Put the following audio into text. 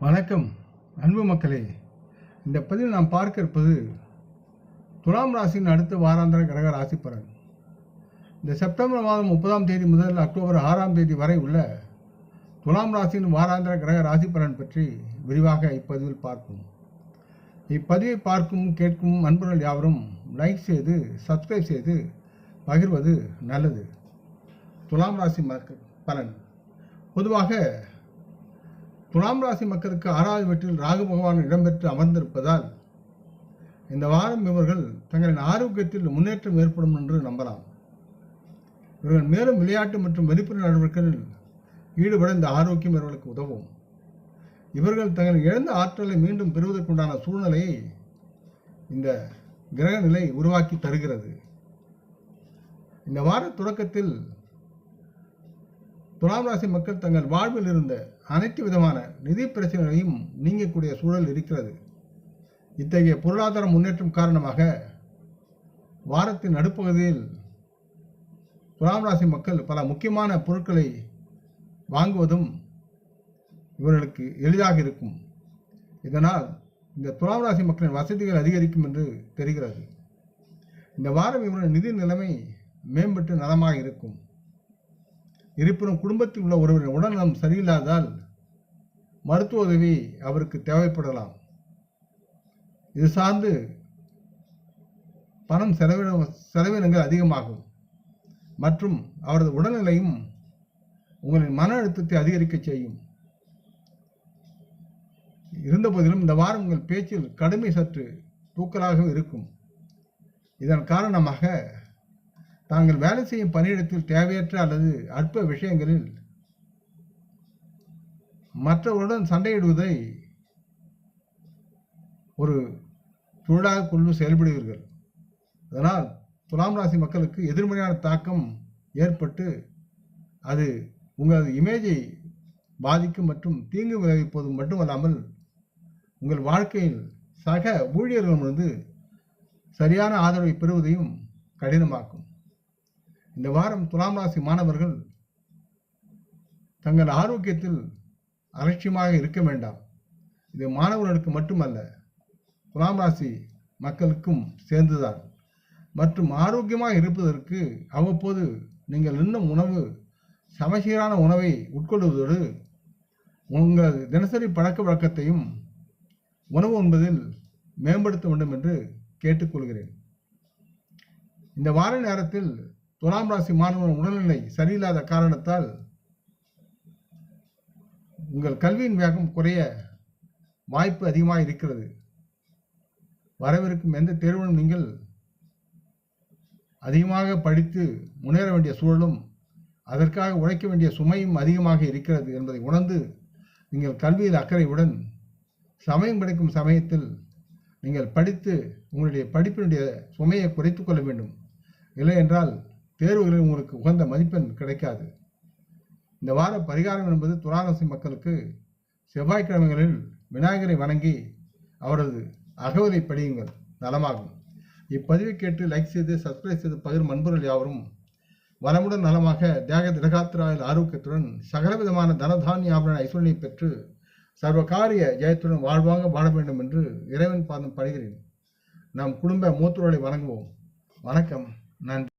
வணக்கம் அன்பு மக்களே. இந்த பதிவில் நாம் பார்க்க இருப்பது துலாம் ராசியின் அடுத்த வாராந்திர கிரக ராசி பலன். இந்த செப்டம்பர் மாதம் முப்பதாம் தேதி முதல் அக்டோபர் ஆறாம் தேதி வரை உள்ள துலாம் ராசியின் வாராந்திர கிரக ராசி பலன் பற்றி விரிவாக இப்பதிவில் பார்ப்போம். இப்பதிவை பார்க்கும் கேட்கும் அன்பர்கள் யாவரும் லைக் செய்து சப்ஸ்கிரைப் செய்து பகிர்வது நல்லது. துலாம் ராசி மக்க பலன். பொதுவாக துலாம் ராசி மக்களுக்கு ஆறாவது வீட்டில் ராகு பகவான் இடம்பெற்று அமர்ந்திருப்பதால் இந்த வாரம் இவர்கள் தங்களின் ஆரோக்கியத்தில் முன்னேற்றம் ஏற்படும் என்று நம்பலாம். இவர்கள் மேலும் விளையாட்டு மற்றும் வெளிப்புற நடவடிக்கைகளில் ஈடுபட இந்த ஆரோக்கியம் இவர்களுக்கு உதவும். இவர்கள் தங்கள் இழந்த ஆற்றலை மீண்டும் பெறுவதற்குண்டான சூழ்நிலையை இந்த கிரக நிலை உருவாக்கி தருகிறது. இந்த வார தொடக்கத்தில் துலாம் ராசி மக்கள் தங்கள் வாழ்வில் இருந்த அனைத்து விதமான நிதி பிரச்சனைகளையும் நீங்கக்கூடிய சூழல் இருக்கிறது. இத்தகைய பொருளாதார முன்னேற்றம் காரணமாக வாரத்தின் நடுப்பகுதியில் துலாம் ராசி மக்கள் பல முக்கியமான பொருட்களை வாங்குவதும் இவர்களுக்கு எளிதாக இருக்கும். இதனால் இந்த துலாம் ராசி மக்களின் வசதிகள் அதிகரிக்கும் என்று தெரிகிறது. இந்த வாரம் இவருடைய நிதி நிலைமை மேம்பட்டு நலமாக இருக்கும். இருப்பினும் குடும்பத்தில் உள்ள ஒருவரின் உடல்நலம் சரியில்லாதால் மருத்துவ உதவி அவருக்கு தேவைப்படலாம். இது சார்ந்து பணம் செலவின செலவினங்கள் அதிகமாகும். மற்றும் அவரது உடல்நிலையும் உங்களின் மன அழுத்தத்தை அதிகரிக்க செய்யும். இருந்தபோதிலும் இந்த வாரம் உங்கள் பேச்சில் கடுமை சற்று தூக்கலாக இருக்கும். இதன் காரணமாக தாங்கள் வேலை செய்யும் பணியிடத்தில் தேவையற்ற அல்லது அற்ப விஷயங்களில் மற்றவருடன் சண்டையிடுவதை ஒரு தொழிலாக கொண்டு செயல்படுவீர்கள். அதனால் துலாம் ராசி மக்களுக்கு எதிர்மறையான தாக்கம் ஏற்பட்டு அது உங்களது இமேஜை பாதிக்கும் மற்றும் தீங்கு விளைவிப்பது மட்டுமல்லாமல் உங்கள் வாழ்க்கையில் சக ஊழியர்களிடமிருந்து சரியான ஆதரவை பெறுவதையும் கடினமாக்கும். இந்த வாரம் துலாம் ராசி மாணவர்கள் தங்கள் ஆரோக்கியத்தில் அலட்சியமாக இருக்க வேண்டாம். இது மாணவர்களுக்கு மட்டுமல்ல துலாம் ராசி மக்களுக்கும் சேர்ந்துதான். மற்றும் ஆரோக்கியமாக இருப்பதற்கு அவ்வப்போது நீங்கள் இன்னும் உணவு சமச்சீரான உணவை உட்கொள்வதோடு உங்கள் தினசரி பழக்க வழக்கத்தையும் உணவு உண்பதில் மேம்படுத்த வேண்டும் என்று கேட்டுக்கொள்கிறேன். இந்த வார நேரத்தில் துலாம் ராசி மாணவன் உடல்நிலை சரியில்லாத காரணத்தால் உங்கள் கல்வியின் வேகம் குறைய வாய்ப்பு அதிகமாக இருக்கிறது. வரவிருக்கும் எந்த தேர்விலும் நீங்கள் அதிகமாக படித்து முன்னேற வேண்டிய சூழலும் அதற்காக உழைக்க வேண்டிய சுமையும் அதிகமாக இருக்கிறது என்பதை உணர்ந்து நீங்கள் கல்வியில் அக்கறையுடன் சமயம் கிடைக்கும் சமயத்தில் நீங்கள் படித்து உங்களுடைய படிப்பினுடைய சுமையை குறைத்து கொள்ள வேண்டும். இல்லை என்றால் தேர்வுகளில் உங்களுக்கு உகந்த மதிப்பெண் கிடைக்காது. இந்த வார பரிகாரம் என்பது துளாராசி மக்களுக்கு செவ்வாய்க்கிழமைகளில் விநாயகரை வணங்கி அவரது அகவலை படியுங்கள். நலமாகும். இப்பதிவை கேட்டு லைக் செய்து சப்ஸ்கிரைப் செய்து பகிரும் அன்பர்கள் யாவரும் வளமுடன் நலமாக தியாக திடகாத்திராயில் ஆரோக்கியத்துடன் சகலவிதமான தனதானிய ஆபரண ஐஸ்வர்யை பெற்று சர்வகாரிய ஜெயத்துடன் வாழ்வாங்க வாழ வேண்டும் என்று இறைவன் பாதம் படுகிறேன். நம் குடும்ப மூத்தோரை வணங்குவோம். வணக்கம். நன்றி.